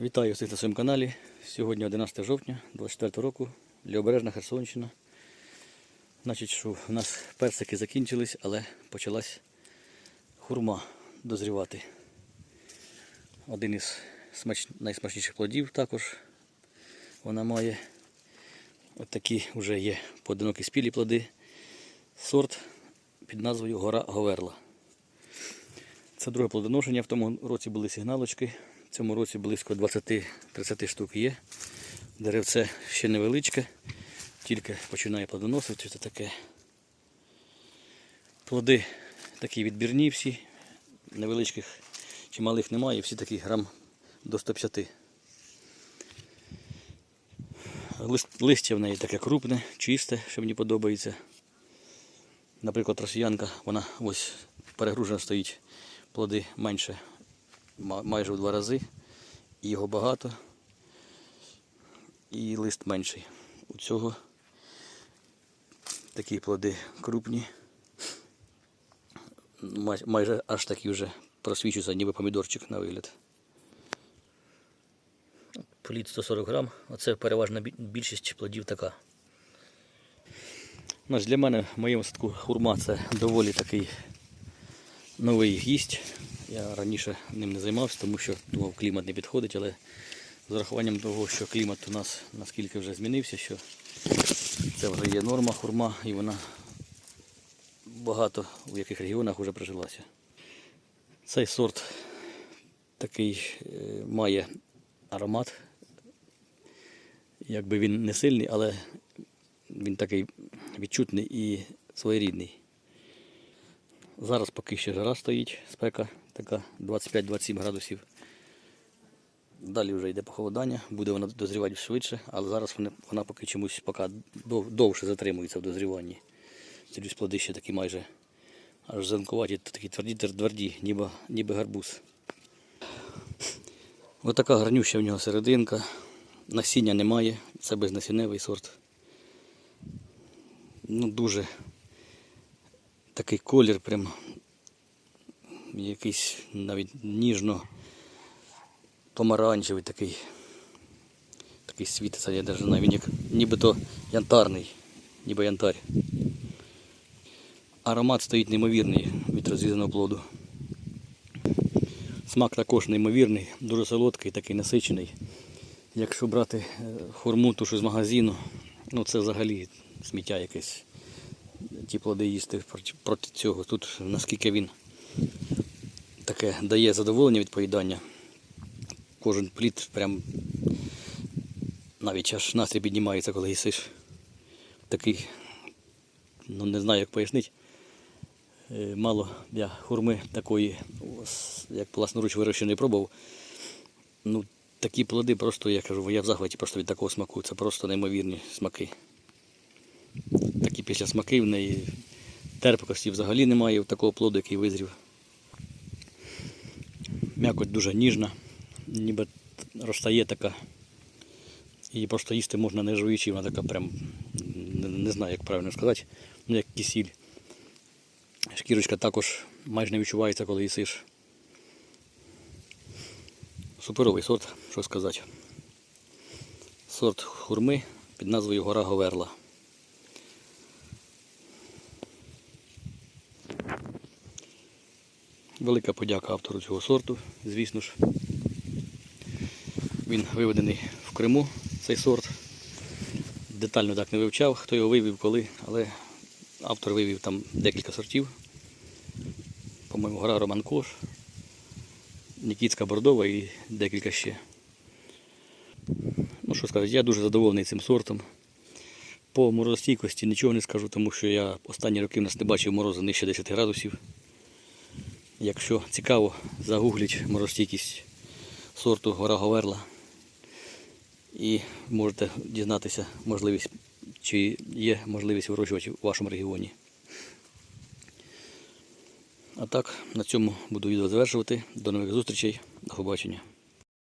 Вітаю всіх на своєму каналі. Сьогодні 11 жовтня 24 року, Лівобережна Херсонщина. Значить, що у нас персики закінчились, але почалась хурма дозрівати. Один із смач... найсмачніших плодів також вона має. От такі вже є поодинокі спілі плоди. Сорт під назвою Гора Говерла. Це друге плодоношення. В тому році були сигналочки. Цьому році близько 20-30 штук є. Деревце ще невеличке, тільки починає плодоносити. Це таке. Плоди такі відбірні всі, невеличких чи малих немає, всі такі грам до 150. Листя в неї таке крупне, чисте, що мені подобається. Наприклад, росіянка, вона ось перегружена стоїть, плоди менше, майже в два рази. І його багато. І лист менший. У цього такі плоди крупні. Майже аж такі вже просвічуються, ніби помідорчик на вигляд. Плід 140 грам. Оце переважна більшість плодів така. Значить, для мене в моєму садку хурма це доволі такий новий гість. Я раніше ним не займався, тому що думав, клімат не підходить, але з урахуванням того, що клімат у нас наскільки вже змінився, що це вже є норма хурма і вона багато в яких регіонах вже прижилася. Цей сорт такий е, має аромат. Якби він не сильний, але він такий відчутний і своєрідний. Зараз поки ще жара стоїть, спека така 25-27 градусів. Далі вже йде похолодання, буде вона дозрівати швидше, але зараз вона, вона поки чомусь поки дов- довше затримується в дозріванні. Дивлюсь, плоди ще такі майже аж зеленкуваті, такі тверді, тверді, ніби, ніби гарбуз. Ось така гарнюща в нього серединка. Насіння немає, це безнасінневий сорт. Ну, дуже такий колір, прям якийсь навіть ніжно помаранчевий такий. Такий світиться, я навіть він як нібито янтарний, ніби янтарь. Аромат стоїть неймовірний від розрізаного плоду. Смак також неймовірний, дуже солодкий, такий насичений. Якщо брати е, хурму тушу з магазину, ну це взагалі сміття якесь. Ті плоди їсти проти цього. Тут наскільки він таке дає задоволення від поїдання. Кожен плід прям навіть аж настрій піднімається, коли їсиш. Такий, ну не знаю як пояснити. Е, Мало я хурми такої, як власноруч вирощеної пробував. Ну, такі плоди просто, я кажу, я в захваті просто від такого смаку. Це просто неймовірні смаки. Такі після смаки в неї терпкості взагалі немає такого плоду, який визрів. М'якоть дуже ніжна, ніби розтає така. Її просто їсти можна не жуючи, вона така прям, не, не знаю, як правильно сказати, ну як кисіль. Шкірочка також майже не відчувається, коли їсиш. Суперовий сорт, що сказати. Сорт хурми під назвою Гора Говерла. Велика подяка автору цього сорту, звісно ж. Він виведений в Криму, цей сорт. Детально так не вивчав, хто його вивів, коли, але автор вивів там декілька сортів. По-моєму, гора Романкош, Нікітська Бордова і декілька ще. Ну що сказати, я дуже задоволений цим сортом. По морозостійкості нічого не скажу, тому що я останні роки в нас не бачив морозу нижче 10 градусів. Якщо цікаво, загугліть морозостійкість сорту Гора Говерла. І можете дізнатися можливість, чи є можливість вирощувати в вашому регіоні. А так, на цьому буду відео завершувати. До нових зустрічей. До побачення.